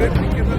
ਪੂਰੇ ਤਰੀਕੇ ਨਾਲ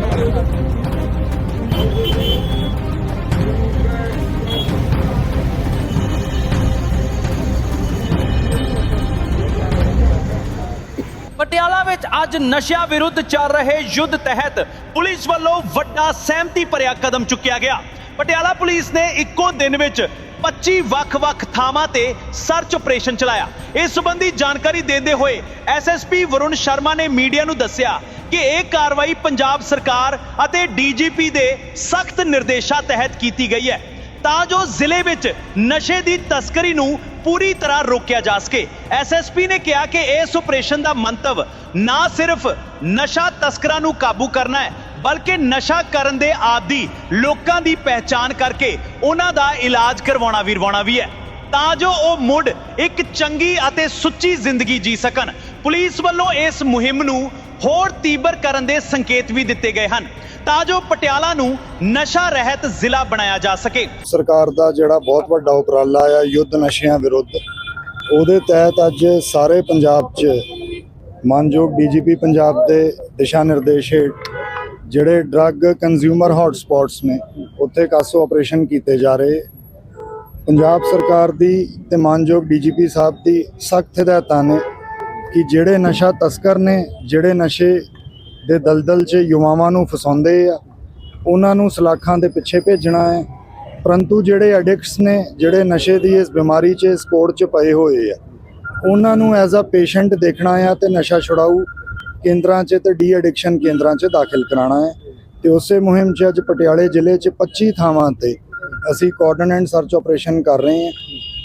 ਪਟਿਆਲਾ ਵਿੱਚ ਅੱਜ ਨਸ਼ਿਆਂ ਵਿਰੁੱਧ ਚੱਲ ਰਹੇ ਯੁੱਧ ਤਹਿਤ ਪੁਲਿਸ ਵੱਲੋਂ ਵੱਡਾ ਸਹਿਮਤੀ ਭਰਿਆ ਕਦਮ ਚੁੱਕਿਆ ਗਿਆ। ਪਟਿਆਲਾ ਪੁਲਿਸ ਨੇ ਇੱਕੋ ਦਿਨ ਵਿੱਚ 25 ਵੱਖ-ਵੱਖ ਥਾਵਾਂ ਤੇ ਸਰਚ ਆਪਰੇਸ਼ਨ ਚਲਾਇਆ। ਇਸ ਸੰਬੰਧੀ ਜਾਣਕਾਰੀ ਦਿੰਦੇ ਹੋਏ ਐਸਐਸਪੀ ਵਰੁਣ ਸ਼ਰਮਾ ਨੇ ਮੀਡੀਆ ਨੂੰ ਦੱਸਿਆ ਕਿ ਇਹ ਕਾਰਵਾਈ ਪੰਜਾਬ ਸਰਕਾਰ ਅਤੇ ਡੀਜੀਪੀ ਦੇ ਸਖਤ ਨਿਰਦੇਸ਼ਾਂ ਤਹਿਤ ਕੀਤੀ ਗਈ ਹੈ। ਤਾਂ ਜੋ ਜ਼ਿਲ੍ਹੇ ਵਿੱਚ ਨਸ਼ੇ ਦੀ ਤਸਕਰੀ ਨੂੰ ਪੂਰੀ ਤਰ੍ਹਾਂ ਰੋਕਿਆ ਜਾ ਸਕੇ। ਐਸਐਸਪੀ ਨੇ ਕਿਹਾ ਕਿ ਇਸ ਆਪਰੇਸ਼ਨ ਦਾ ਮੰਤਵ ਨਾ ਸਿਰਫ ਨਸ਼ਾ ਤਸਕਰਾਂ ਨੂੰ ਕਾਬੂ ਕਰਨਾ ਹੈ ਬਲਕਿ ਨਸ਼ਾ ਕਰਨ ਦੇ ਆਦੀ ਲੋਕਾਂ ਦੀ ਪਹਿਚਾਣ ਕਰਕੇ ਉਹਨਾਂ ਦਾ ਇਲਾਜ ਕਰਵਾਉਣਾ ਵੀਰਵਾਉਣਾ ਵੀ ਹੈ। ਤਾਂ ਜੋ ਉਹ ਮੁੜ ਇੱਕ ਚੰਗੀ ਅਤੇ ਸੁੱਚੀ ਜ਼ਿੰਦਗੀ ਜੀ ਸਕਣ। ਪੁਲਿਸ ਵੱਲੋਂ ਇਸ ਮੁਹਿੰਮ ਨੂੰ ਹੋਰ ਤੀਬਰ ਕਰਨ ਦੇ ਸੰਕੇਤ ਵੀ ਦਿੱਤੇ ਗਏ ਹਨ। ਤਾਂ ਜੋ ਪਟਿਆਲਾ ਨੂੰ ਨਸ਼ਾ ਰਹਿਤ ਜ਼ਿਲ੍ਹਾ ਬਣਾਇਆ ਜਾ ਸਕੇ। ਸਰਕਾਰ ਦਾ ਜਿਹੜਾ ਬਹੁਤ ਵੱਡਾ ਉਪਰਾਲਾ ਆ, ਯੁੱਧ ਨਸ਼ਿਆਂ ਵਿਰੁੱਧ, ਉਹਦੇ ਤਹਿਤ ਅੱਜ ਸਾਰੇ ਪੰਜਾਬ 'ਚ ਮਾਨਯੋਗ ਡੀਜੀਪੀ ਪੰਜਾਬ ਦੇ ਦਿਸ਼ਾ ਨਿਰਦੇਸ਼ ਹੇਠ ਜਿਹੜੇ ਡਰੱਗ ਕੰਜ਼ਿਊਮਰ ਹੌਟ ਨੇ, ਉੱਥੇ ਕਾਸੋ ਆਪਰੇਸ਼ਨ ਕੀਤੇ ਜਾ ਰਹੇ। ਪੰਜਾਬ ਸਰਕਾਰ ਦੀ ਤੇ ਮਾਨਯੋਗ ਡੀਜੀਪੀ ਸਾਹਿਬ ਦੀ ਸਖਤ ਹਦਾਇਤਾਂ ਨੇ ਕਿ ਜਿਹੜੇ ਨਸ਼ਾ ਤਸਕਰ ਨੇ, ਜਿਹੜੇ ਨਸ਼ੇ ਦੇ ਦਲਦਲ 'ਚ ਯੁਵਾਵਾਂ ਨੂੰ ਫਸਾਉਂਦੇ ਆ, ਉਹਨਾਂ ਨੂੰ ਸਲਾਖਾਂ ਦੇ ਪਿੱਛੇ ਭੇਜਣਾ ਹੈ। ਪਰੰਤੂ ਜਿਹੜੇ ਐਡਿਕਟਸ ਨੇ, ਜਿਹੜੇ ਨਸ਼ੇ ਦੀ ਇਸ ਬਿਮਾਰੀ 'ਚ, ਇਸ ਕੋੜ 'ਚ ਪਏ ਹੋਏ ਆ, ਉਹਨਾਂ ਨੂੰ ਐਜ਼ ਅ ਪੇਸ਼ੈਂਟ ਦੇਖਣਾ ਆ ਤੇ ਨਸ਼ਾ ਛੁਡਾਊ ਕੇਂਦਰਾਂ 'ਚ ਤੇ ਡੀ ਐਡਿਕਸ਼ਨ ਕੇਂਦਰਾਂ 'ਚ ਦਾਖਲ ਕਰਾਉਣਾ ਹੈ। ਤੇ ਉਸੇ ਮੁਹਿੰਮ 'ਚ ਅੱਜ ਪਟਿਆਲੇ ਜ਼ਿਲ੍ਹੇ 'ਚ 25 ਥਾਵਾਂ ਤੇ ਅਸੀਂ ਕੋਆਰਡੀਨੇਟ ਐਂਡ ਸਰਚ ਆਪਰੇਸ਼ਨ ਕਰ ਰਹੇ ਹਾਂ।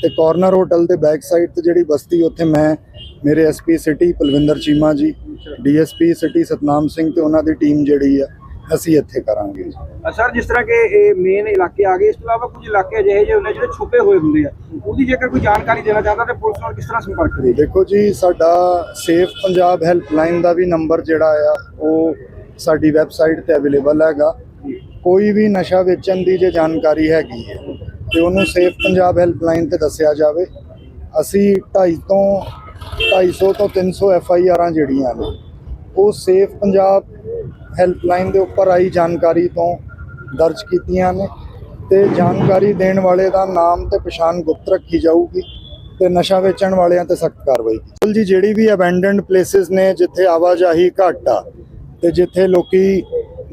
ਤੇ ਕਾਰਨਰ ਹੋਟਲ ਦੇ ਬੈਕ ਸਾਈਡ ਤੇ ਜਿਹੜੀ ਬਸਤੀ, ਉੱਥੇ ਮੈਂ, ਮੇਰੇ ਐਸਪੀ ਸਿਟੀ ਪਲਵਿੰਦਰ ਚੀਮਾ ਜੀ ਡੀਐਸਪੀ ਸਿਟੀ ਸਤਨਾਮ ਸਿੰਘ ਤੇ ਉਹਨਾਂ ਦੀ ਟੀਮ ਜਿਹੜੀ ਆ ਅਸੀਂ ਇੱਥੇ ਕਰਾਂਗੇ ਜੀ। ਸਰ ਜਿਸ ਤਰ੍ਹਾਂ ਕਿ ਇਹ ਮੇਨ ਇਲਾਕੇ ਆ ਗਏ ਇਸ ਤੋਂ ਇਲਾਵਾ ਕੁਝ ਇਲਾਕੇ ਅਜਿਹੇ ਜਿਹੇ ਹੁੰਦੇ ਜਿਹੜੇ ਛੁਪੇ ਹੋਏ ਹੁੰਦੇ ਆ। ਉਹਦੀ ਜੇਕਰ ਕੋਈ ਜਾਣਕਾਰੀ ਦੇਣਾ ਚਾਹੁੰਦਾ ਤੇ ਪੁਲਿਸ ਨਾਲ ਕਿਸ ਤਰ੍ਹਾਂ ਸੰਪਰਕ ਕਰੇ ਦੇਖੋ ਜੀ ਸਾਡਾ ਸੇਫ ਪੰਜਾਬ ਹੈਲਪਲਾਈਨ ਦਾ ਵੀ ਨੰਬਰ ਜਿਹੜਾ ਆ ਉਹ ਸਾਡੀ ਵੈਬਸਾਈਟ ਤੇ ਅਵੇਲੇਬਲ ਹੈਗਾ। ਕੋਈ ਵੀ ਨਸ਼ਾ ਵੇਚਣ ਦੀ ਜੇ ਜਾਣਕਾਰੀ ਹੈਗੀ ਹੈ ਤੇ ਉਹਨੂੰ ਸੇਫ ਪੰਜਾਬ ਹੈਲਪਲਾਈਨ ਤੇ ਦੱਸਿਆ ਜਾਵੇ। ਅਸੀਂ 250 ਤੋਂ 250 ਤੋਂ 300 ਐਫ ਆਈ ਆਰਾਂ ਜਿਹੜੀਆਂ ਨੇ ਉਹ ਸੇਫ ਪੰਜਾਬ ਹੈਲਪਲਾਈਨ ਦੇ ਉੱਪਰ ਆਈ ਜਾਣਕਾਰੀ ਤੋਂ ਦਰਜ ਕੀਤੀਆਂ ਨੇ ਤੇ ਜਾਣਕਾਰੀ ਦੇਣ ਵਾਲੇ ਦਾ ਨਾਮ ਤੇ ਪਛਾਣ ਗੁਪਤ ਰੱਖੀ ਜਾਊਗੀ ਤੇ ਨਸ਼ਾ ਵੇਚਣ ਵਾਲਿਆਂ ਤੇ ਸਖਤ ਕਾਰਵਾਈ ਕੀਤੀ ਜੀ ਜਿਹੜੀ ਵੀ ਅਬੈਂਡਨਡ ਪਲੇਸਿਸ ਨੇ ਜਿੱਥੇ ਆਵਾਜਾਈ ਘੱਟ ਆ ਤੇ ਜਿੱਥੇ ਲੋਕੀ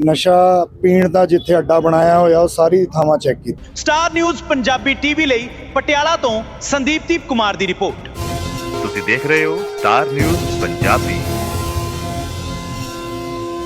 ਨਸ਼ਾ ਪੀਣ ਦਾ ਜਿੱਥੇ ਅੱਡਾ ਬਣਾਇਆ ਹੋਇਆ ਉਹ ਸਾਰੀ ਥਾਵਾਂ ਚੈੱਕ ਕੀਤੀ ਸਟਾਰ ਨਿਊਜ਼ ਪੰਜਾਬੀ ਟੀਵੀ ਲਈ ਪਟਿਆਲਾ ਤੋਂ ਸੰਦੀਪਦੀਪ ਕੁਮਾਰ ਦੀ ਰਿਪੋਰਟ। ਤੁਸੀਂ ਦੇਖ ਰਹੇ ਹੋ ਸਟਾਰ ਨਿਊਜ਼ ਪੰਜਾਬੀ।